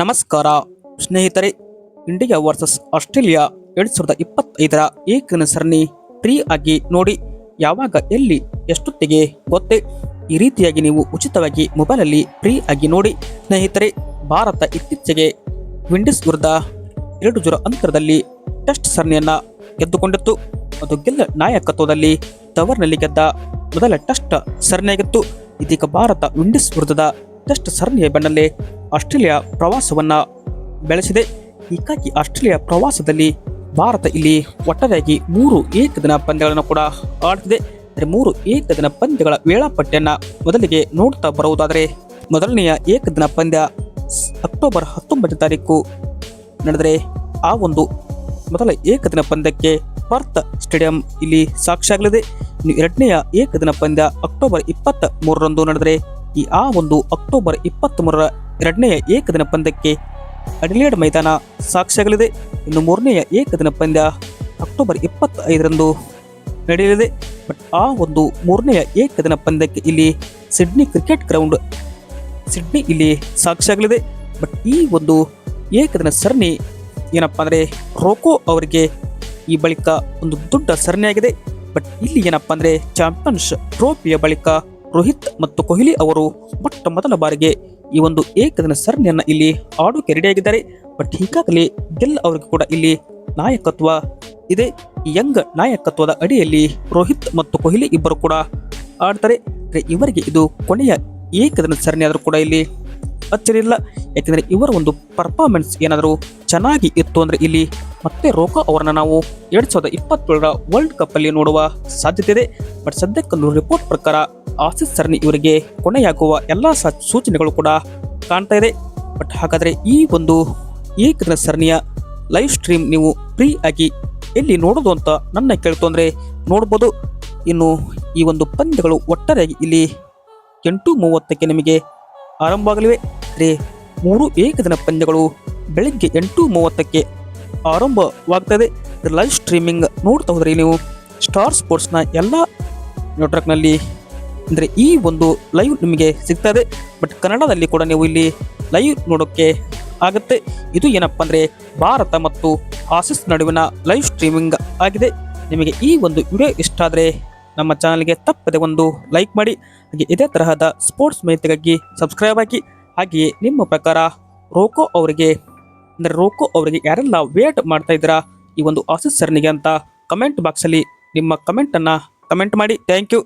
ನಮಸ್ಕಾರ. ಸ್ನೇಹಿತರೆ, India versus Australia ಎರಡು ಸಾವಿರದ ಇಪ್ಪತ್ತೈದರ ಏಕನ ಸರಣಿ ಫ್ರೀ ಆಗಿ ನೋಡಿ, ಯಾವಾಗ, ಎಲ್ಲಿ, ಎಷ್ಟೊತ್ತಿಗೆ ಗೊತ್ತೇ, ಈ ರೀತಿಯಾಗಿ ನೀವು ಉಚಿತವಾಗಿ ಮೊಬೈಲಲ್ಲಿ ಫ್ರೀ ಆಗಿ ನೋಡಿ, ಸ್ನೇಹಿತರೆ, ಭಾರತ ಇತ್ತೀಚೆಗೆ ವಿಂಡೀಸ್ ವಿರುದ್ಧ ಎರಡು ಜೂರ ಅಂತರದಲ್ಲಿ ಟೆಸ್ಟ್ ಸರಣಿಯನ್ನು ಗೆದ್ದುಕೊಂಡಿತ್ತು. ಅದು ಗೆಲ್ಲ ನಾಯಕತ್ವದಲ್ಲಿ ತವರ್ನಲ್ಲಿ ಗೆದ್ದ ಮೊದಲ ಟೆಸ್ಟ್ ಸರಣಿಯಾಗಿತ್ತು. ಇದೀಗ ಭಾರತ ವಿಂಡೀಸ್ ವಿರುದ್ಧದ ಟೆಸ್ಟ್ ಸರಣಿಯ ಬೆನ್ನಲ್ಲೇ ಆಸ್ಟ್ರೇಲಿಯಾ ಪ್ರವಾಸವನ್ನು ಬೆಳೆಸಿದೆ. ಹೀಗಾಗಿ ಆಸ್ಟ್ರೇಲಿಯಾ ಪ್ರವಾಸದಲ್ಲಿ ಭಾರತ ಇಲ್ಲಿ ಒಟ್ಟಾರೆಯಾಗಿ ಮೂರು ಏಕದಿನ ಪಂದ್ಯಗಳನ್ನು ಕೂಡ ಆಡುತ್ತಿದೆ. ಅಂದರೆ ಮೂರು ಏಕದಿನ ಪಂದ್ಯಗಳ ವೇಳಾಪಟ್ಟಿಯನ್ನು ಮೊದಲಿಗೆ ನೋಡ್ತಾ ಬರುವುದಾದರೆ ಮೊದಲನೆಯ ಏಕದಿನ ಪಂದ್ಯ ಅಕ್ಟೋಬರ್ ಹತ್ತೊಂಬತ್ತನೇ ತಾರೀಕು ನಡೆದರೆ ಆ ಒಂದು ಮೊದಲ ಏಕದಿನ ಪಂದ್ಯಕ್ಕೆ ಪರ್ತ್ ಸ್ಟೇಡಿಯಂ ಇಲ್ಲಿ ಸಾಕ್ಷಿಯಾಗಲಿದೆ. ಇನ್ನು ಎರಡನೆಯ ಏಕದಿನ ಪಂದ್ಯ ಅಕ್ಟೋಬರ್ ಇಪ್ಪತ್ತ ಮೂರರಂದು ನಡೆದರೆ ಈ ಆ ಒಂದು ಅಕ್ಟೋಬರ್ ಇಪ್ಪತ್ತ್ ಮೂರರ ಎರಡನೆಯ ಏಕದಿನ ಪಂದ್ಯಕ್ಕೆ ಅಡಿಲೇಡ್ ಮೈದಾನ ಸಾಕ್ಷಿಯಾಗಲಿದೆ. ಇನ್ನು ಮೂರನೆಯ ಏಕದಿನ ಪಂದ್ಯ ಅಕ್ಟೋಬರ್ ಇಪ್ಪತ್ತೈದರಂದು ನಡೆಯಲಿದೆ. ಬಟ್ ಆ ಒಂದು ಮೂರನೆಯ ಏಕದಿನ ಪಂದ್ಯಕ್ಕೆ ಇಲ್ಲಿ ಸಿಡ್ನಿ ಕ್ರಿಕೆಟ್ ಗ್ರೌಂಡ್, ಸಿಡ್ನಿ ಇಲ್ಲಿ ಸಾಕ್ಷಿಯಾಗಲಿದೆ. ಬಟ್ ಈ ಒಂದು ಏಕದಿನ ಸರಣಿ ಏನಪ್ಪ ಅಂದರೆ ರೋಕೋ ಅವರಿಗೆ ಈ ಬಳಿಕ ಒಂದು ದೊಡ್ಡ ಸರಣಿಯಾಗಿದೆ. ಬಟ್ ಇಲ್ಲಿ ಏನಪ್ಪ ಅಂದರೆ ಚಾಂಪಿಯನ್ಸ್ ಟ್ರೋಫಿಯ ಬಳಿಕ ರೋಹಿತ್ ಮತ್ತು ಕೊಹ್ಲಿ ಅವರು ಮೊಟ್ಟ ಮೊದಲ ಬಾರಿಗೆ ಈ ಒಂದು ಏಕದಿನ ಸರಣಿಯನ್ನು ಇಲ್ಲಿ ಆಡೋಕೆ ರೆಡಿಯಾಗಿದ್ದಾರೆ ಬಟ್ ಈಗಾಗಲೇ ಗೆಲ್ ಅವರಿಗೆ ಕೂಡ ಇಲ್ಲಿ ನಾಯಕತ್ವ ಇದೆ. ಯಂಗ್ ನಾಯಕತ್ವದ ಅಡಿಯಲ್ಲಿ ರೋಹಿತ್ ಮತ್ತು ಕೊಹ್ಲಿ ಇಬ್ಬರು ಕೂಡ ಆಡ್ತಾರೆ. ಇವರಿಗೆ ಇದು ಕೊನೆಯ ಏಕದಿನ ಸರಣಿ ಆದರೂ ಕೂಡ ಇಲ್ಲಿ ಅಚ್ಚರಿ ಇಲ್ಲ. ಯಾಕೆಂದರೆ ಇವರ ಒಂದು ಪರ್ಫಾರ್ಮೆನ್ಸ್ ಏನಾದರೂ ಚೆನ್ನಾಗಿ ಇತ್ತು ಅಂದರೆ ಇಲ್ಲಿ ಮತ್ತೆ ರೋಕಾ ಅವರನ್ನು ನಾವು ಎರಡು ಸಾವಿರದ ಇಪ್ಪತ್ತೇಳರ ವರ್ಲ್ಡ್ ಕಪ್ಪಲ್ಲಿ ನೋಡುವ ಸಾಧ್ಯತೆ ಇದೆ. ಬಟ್ ಸದ್ಯಕ್ಕೊಂದು ರಿಪೋರ್ಟ್ ಪ್ರಕಾರ ಆಸೀಸ್ ಸರಣಿ ಇವರಿಗೆ ಕೊನೆಯಾಗುವ ಎಲ್ಲ ಸೂಚನೆಗಳು ಕೂಡ ಕಾಣ್ತಾ ಇದೆ. ಬಟ್ ಹಾಗಾದರೆ ಈ ಒಂದು ಏಕದಿನ ಸರಣಿಯ ಲೈವ್ ಸ್ಟ್ರೀಮ್ ನೀವು ಫ್ರೀ ಆಗಿ ಎಲ್ಲಿ ನೋಡೋದು ಅಂತ ನನ್ನ ಕೇಳ್ತು ಅಂದರೆ ನೋಡ್ಬೋದು. ಇನ್ನು ಈ ಒಂದು ಪಂದ್ಯಗಳು ಒಟ್ಟಾರೆಯಾಗಿ ಇಲ್ಲಿ ಎಂಟು ಮೂವತ್ತಕ್ಕೆ ನಿಮಗೆ ಆರಂಭವಾಗಲಿವೆ. ಅಂದರೆ ಮೂರು ಏಕದಿನ ಪಂದ್ಯಗಳು ಬೆಳಗ್ಗೆ ಎಂಟು ಮೂವತ್ತಕ್ಕೆ ಆರಂಭವಾಗ್ತದೆ ಲೈವ್ ಸ್ಟ್ರೀಮಿಂಗ್ ನೋಡ್ತಾ ಹೋದರೆ ನೀವು ಸ್ಟಾರ್ ಸ್ಪೋರ್ಟ್ಸ್ನ ಎಲ್ಲ ನೆಟ್ವರ್ಕ್ನಲ್ಲಿ ಅಂದರೆ ಈ ಒಂದು ಲೈವ್ ನಿಮಗೆ ಸಿಗ್ತದೆ. ಬಟ್ ಕನ್ನಡದಲ್ಲಿ ಕೂಡ ನೀವು ಇಲ್ಲಿ ಲೈವ್ ನೋಡೋಕ್ಕೆ ಆಗುತ್ತೆ. ಇದು ಏನಪ್ಪ ಅಂದರೆ ಭಾರತ ಮತ್ತು ಆಸಿಸ್ ನಡುವಿನ ಲೈವ್ ಸ್ಟ್ರೀಮಿಂಗ್ ಆಗಿದೆ. ನಿಮಗೆ ಈ ಒಂದು ವಿಡಿಯೋ ಇಷ್ಟ ಆದರೆ ನಮ್ಮ ಚಾನಲ್ಗೆ ತಪ್ಪದೆ ಒಂದು ಲೈಕ್ ಮಾಡಿ. ಹಾಗೆ ಇದೇ ತರಹದ ಸ್ಪೋರ್ಟ್ಸ್ ಮಾಹಿತಿಗಾಗಿ ಸಬ್ಸ್ಕ್ರೈಬ್ ಆಗಿ. ಹಾಗೆಯೇ ನಿಮ್ಮ ಪ್ರಕಾರ ರೋಕೋ ಅವರಿಗೆ, ಅಂದರೆ ರೋಕೋ ಅವರಿಗೆ ಯಾರೆಲ್ಲ ವೇಟ್ ಮಾಡ್ತಾ ಇದ್ದೀರಾ ಈ ಒಂದು ಆಸಿಸ್ ಸರಣಿಗೆ ಅಂತ ಕಮೆಂಟ್ ಬಾಕ್ಸಲ್ಲಿ ನಿಮ್ಮ ಕಮೆಂಟನ್ನು ಕಮೆಂಟ್ ಮಾಡಿ. Thank you